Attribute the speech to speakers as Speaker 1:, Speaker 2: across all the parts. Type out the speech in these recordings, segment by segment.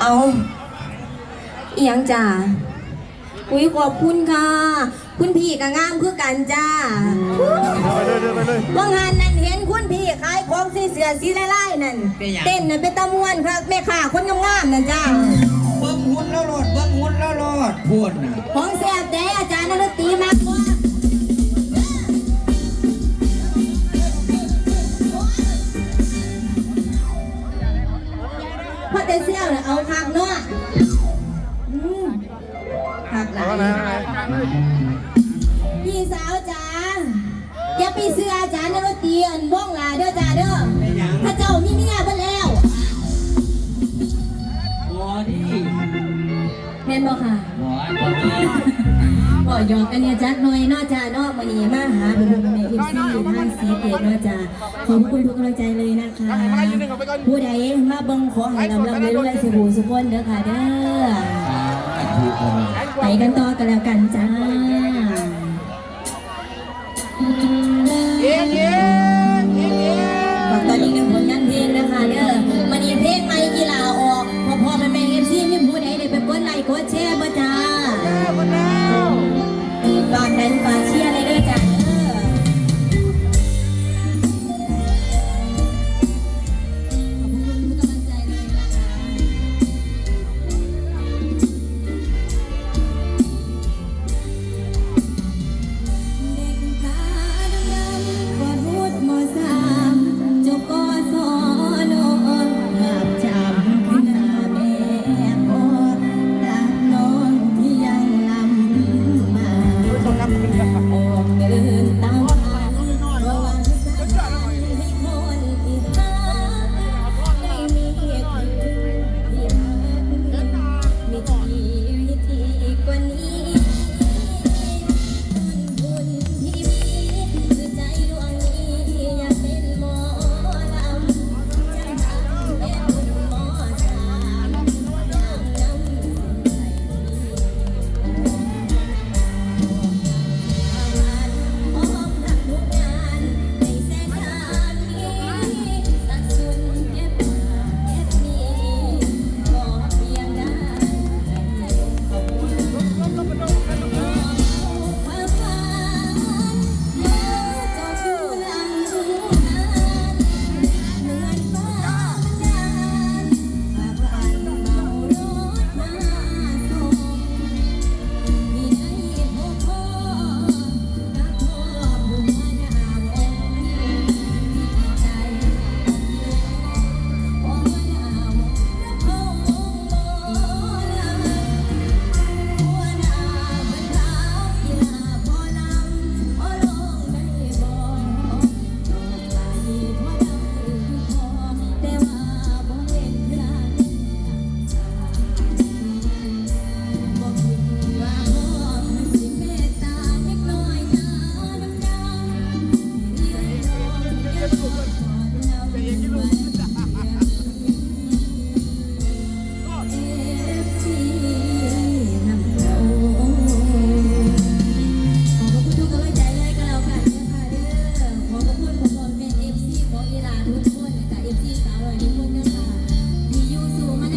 Speaker 1: เอาอีหยังจ้าอุ้ยขอบคุณค่ะ คุณพี่ก็งามคือกันจ้า
Speaker 2: ไปเลยเดินไปเลย
Speaker 1: ว่างานนั่นเห็นคุณพี่ขายของสีเสือสีลายๆนั่น เต้นนั่นเป็นตะมวนครับแม่ค้าคนงามๆนั่นจ้า
Speaker 3: เบิ้งหุ่นแล้วโลดเบิ้งหุ่นแล้วโลดพูดน่ะ
Speaker 1: ของแซ่บแต่อาจารย์นรตีมา พี่สาวจ๋าอย่าไปเสื้ออาจารย์นรตีอันบ้องหลาเด้อจ้าเด้อถ้าเจ้ามีเมียเพิ่นแล้ว
Speaker 3: บอดี
Speaker 1: แม่นบ่ค่ะ
Speaker 3: บอดบอดี
Speaker 1: บ่หยอกกันเนี่ยจักหน่อยเนอกจ้าเนอกมื้อนี้มาหาเป็นแม่เอฟซีทางสีเกตเนอกจ้าขอบคุณทุกกำลังใจเลยนะคะผู้ใดมาเบิ่งขอให้ลำลำเรื่อยๆสิหูสุกคนเด้อค่ะเด้อ
Speaker 3: ถูกเลย
Speaker 1: ไปกันต่อกันแล้วกันจ้า ทุกคนนะคะมียูสูมาใน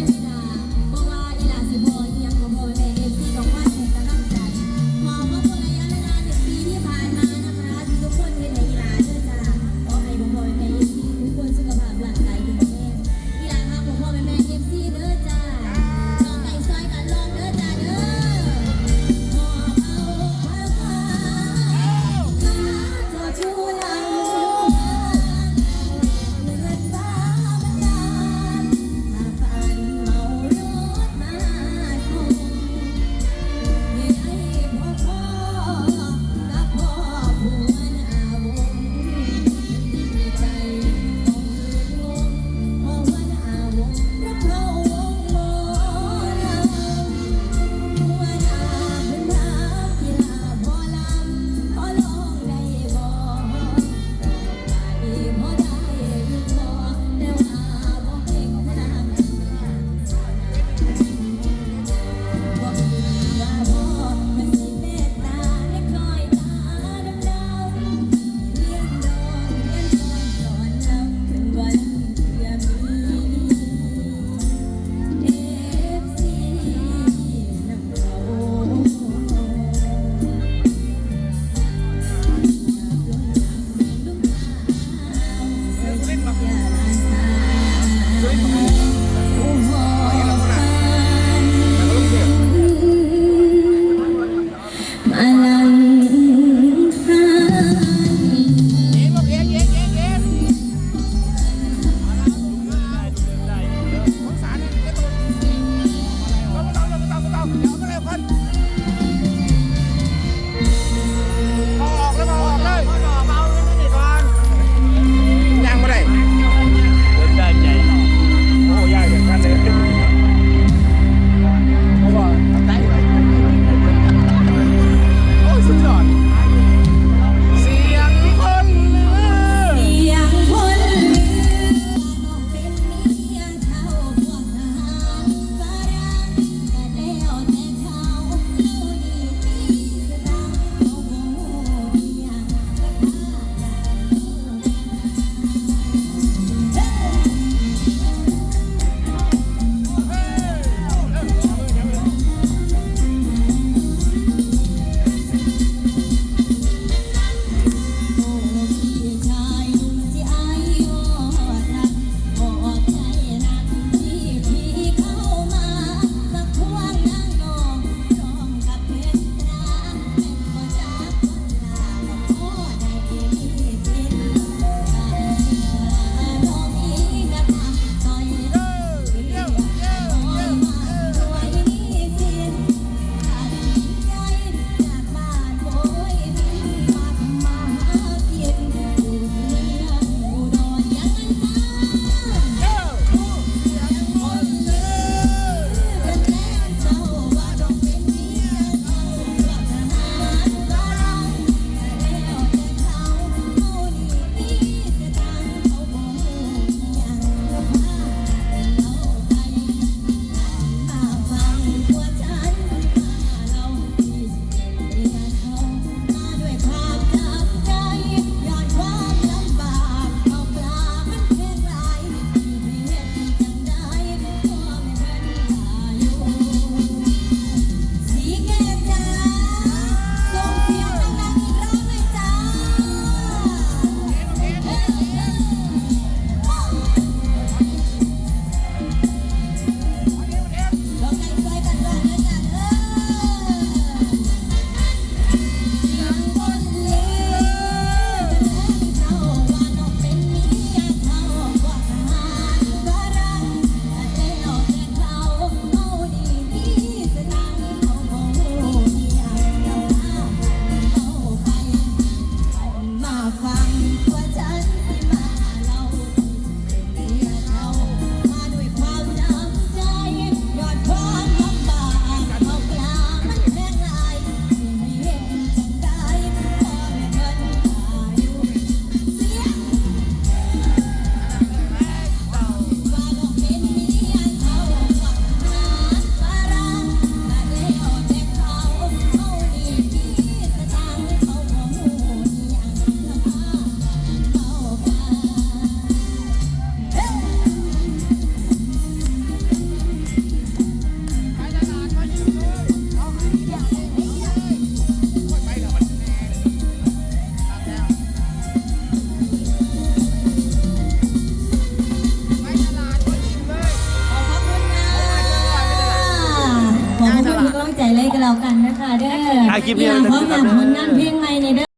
Speaker 1: แล้วกันนะคะเด้อ
Speaker 2: ถ่ายคลิปนี้
Speaker 1: อยากขอฝากผลงานเพลงใหม่ในเด้อ